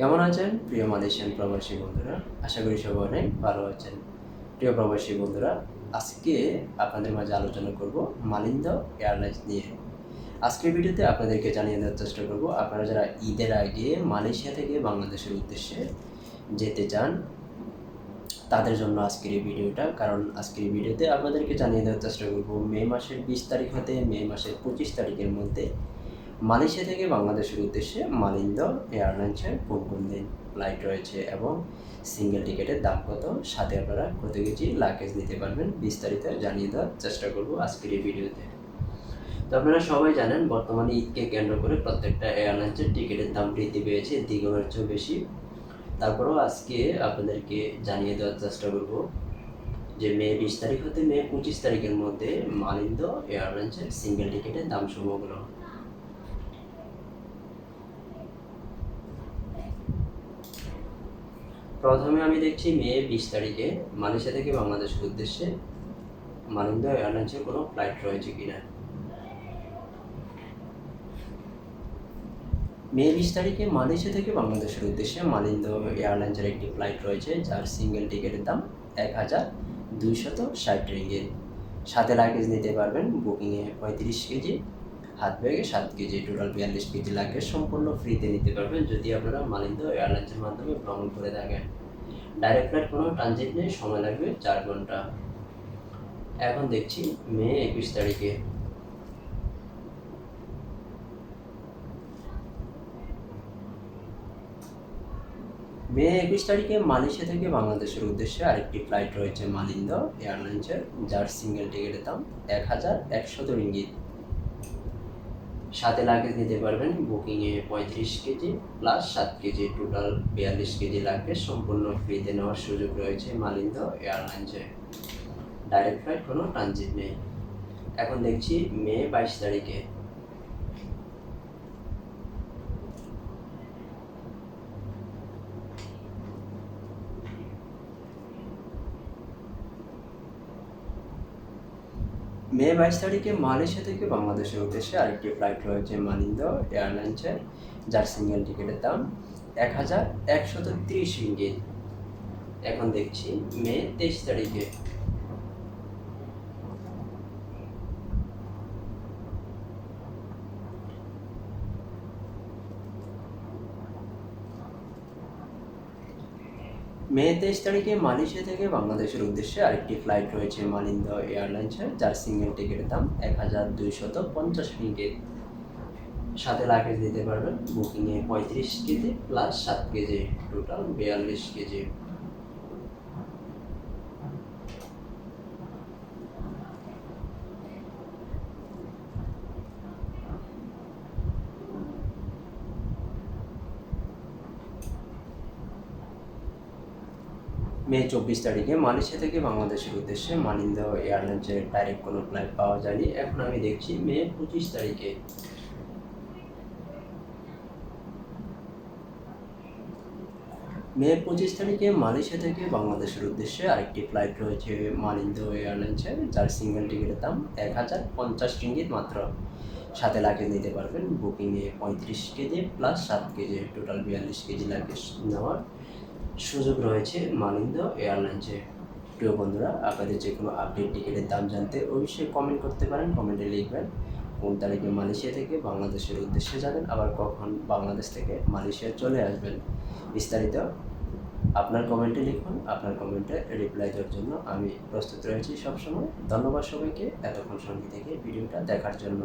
কেমন আছেন? প্রিয় মালয়েশিয়ান প্রবাসী বন্ধুরা, আশা করি সবাই অনেক ভালো আছেন। প্রিয় প্রবাসী বন্ধুরা, আজকে আপনাদের মাঝে আলোচনা করব মালিন্দ এয়ারলাইন্স নিয়ে। আজকের ভিডিওতে আপনাদেরকে জানিয়ে দেওয়ার চেষ্টা করব, আপনারা যারা ঈদের আগে মালয়েশিয়া থেকে বাংলাদেশের উদ্দেশ্যে যেতে চান, তাদের জন্য আজকের এই ভিডিওটা, কারণ আজকের এই ভিডিওতে আপনাদেরকে জানিয়ে দেওয়ার চেষ্টা করব, মে মাসের বিশ তারিখ হতে মে মাসের পঁচিশ তারিখের মধ্যে মালয়েশিয়া থেকে বাংলাদেশের উদ্দেশ্যে মালিন্দ এয়ারলাইন্সের কোন দিন ফ্লাইট রয়েছে এবং সিঙ্গেল টিকিটের দাম কত সাথে আপনারা কত কেজি লাগেজ নিতে পারবেন বিস্তারিত জানিয়ে দেওয়ার চেষ্টা করব আজকের এই ভিডিওতে। তো আপনারা সবাই জানেন, বর্তমানে ঈদকে কেন্দ্র করে প্রত্যেকটা এয়ারলাইন্সের টিকিটের দাম বৃদ্ধি পেয়েছে দ্বিগুণের চেয়েও বেশি। তারপরেও আজকে আপনাদেরকে জানিয়ে দেওয়ার চেষ্টা করব যে মে বিশ তারিখ হতে মে পঁচিশ তারিখের মধ্যে মালিন্দ এয়ারলাইন্সের সিঙ্গেল টিকিটের দাম সমূহগুলো। প্রথমে আমি দেখছি মে বিশ তারিখে মালয়েশিয়া থেকে বাংলাদেশের উদ্দেশ্যে মালিন্দ এয়ারলাইন্সের কোনো ফ্লাইট রয়েছে কিনা। মে বিশ তারিখে মালয়েশিয়া থেকে বাংলাদেশের উদ্দেশ্যে মালিন্দ এয়ারলাইন্সের একটি ফ্লাইট রয়েছে, যার সিঙ্গেল টিকিটের দাম এক হাজার দুইশত ষাট রিঙ্গিত। সাথে লাগেজ নিতে পারবেন, বুকিংয়ে পঁয়ত্রিশ কেজি। হাত ব্যাগে সাত কেজি টোটাল বিয়াল্লিশ কেজি লাগেজ সম্পূর্ণ ফ্রিতে নিতে পারবেন যদি আপনারা মালিন্দ এয়ারলাইন্সের মাধ্যমে ভ্রমণ করে থাকেন। ডাইরেক্ট ফ্লাইট কোনো ট্রানজিট নেই, সময় লাগবে চার ঘণ্টা। এখন দেখছি মে একুশ তারিখে। মে একুশ তারিখে মালয়েশিয়া থেকে বাংলাদেশের উদ্দেশ্যে আরেকটি ফ্লাইট রয়েছে মালিন্দ এয়ারলাইন্সের, যার সিঙ্গেল টিকিটের দাম এক হাজার একশত রিঙ্গিত। সাথে লাগেজ নিতে পারবেন। বুকিংয়ে পঁয়ত্রিশ কেজি প্লাস সাত কেজি টোটাল বিয়াল্লিশ কেজি লাগবে। সম্পূর্ণ ফ্রিতে নেওয়ার সুযোগ রয়েছে মালিন্দ এয়ারলাইন্সে ডাইরেক্ট ফ্লাইট কোনো ট্রানজিট নেই। এখন দেখছি মে বাইশ তারিখে। মে বাইশ তারিখে মালয়েশিয়া থেকে বাংলাদেশের উদ্দেশ্যে আরেকটি ফ্লাইট রয়েছে মানিন্দ এয়ারলাইন্সের যার সিঙ্গেল টিকিটের দাম এক হাজার একশত তিরিশ রিঙ্গিত। এখন দেখছি মে তেইশ তারিখে। মে তেইশ তারিখে মালয়েশিয়া থেকে বাংলাদেশের উদ্দেশ্যে আরেকটি ফ্লাইট রয়েছে মালিন্দ এয়ারলাইন্সের যার সিঙ্গেল টিকিটের দাম এক হাজার দুইশত পঞ্চাশ রিঙ্গিত সাথে লাগেজ দিতে পারবেন বুকিংয়ে পঁয়ত্রিশ কেজি প্লাস সাত কেজি টোটাল বিয়াল্লিশ কেজি। মে চব্বিশ তারিখে মালয়েশিয়া থেকে বাংলাদেশের উদ্দেশ্যে মালিন্দ এয়ারলাইন্সের ডাইরেক্ট কোনো ফ্লাইট পাওয়া যায়নি। এখন আমি দেখছি মে পঁচিশ তারিখে। মে পঁচিশ তারিখে মালয়েশিয়া থেকে বাংলাদেশের উদ্দেশ্যে আরেকটি ফ্লাইট রয়েছে মালিন্দ এয়ারলাইন্সের যার সিঙ্গেল টিকিটের দাম এক হাজার পঞ্চাশ রিঙ্গিত মাত্র। সাথে লাগেজ নিতে পারবেন বুকিংয়ে পঁয়ত্রিশ কেজি প্লাস সাত কেজি টোটাল বিয়াল্লিশ কেজি লাগেজ নেওয়ার। সুযোগ রয়েছে মালিন্দ এয়ারলাইন্সে প্রিয় বন্ধুরা, আপনাদের যে কোনো আপডেট টিকিটের দাম জানতে অবশ্যই কমেন্ট করতে পারেন কমেন্টে লিখবেন। কোন তারিখে মালয়েশিয়া থেকে বাংলাদেশের উদ্দেশ্যে যাবেন, আবার কখন বাংলাদেশ থেকে মালয়েশিয়া চলে আসবেন। বিস্তারিত আপনার কমেন্টে লিখুন, আপনার কমেন্টে রিপ্লাই দেওয়ার জন্য আমি প্রস্তুত রয়েছি সবসময়। ধন্যবাদ সবাইকে, এতক্ষণ সঙ্গে থেকে ভিডিওটা দেখার জন্য।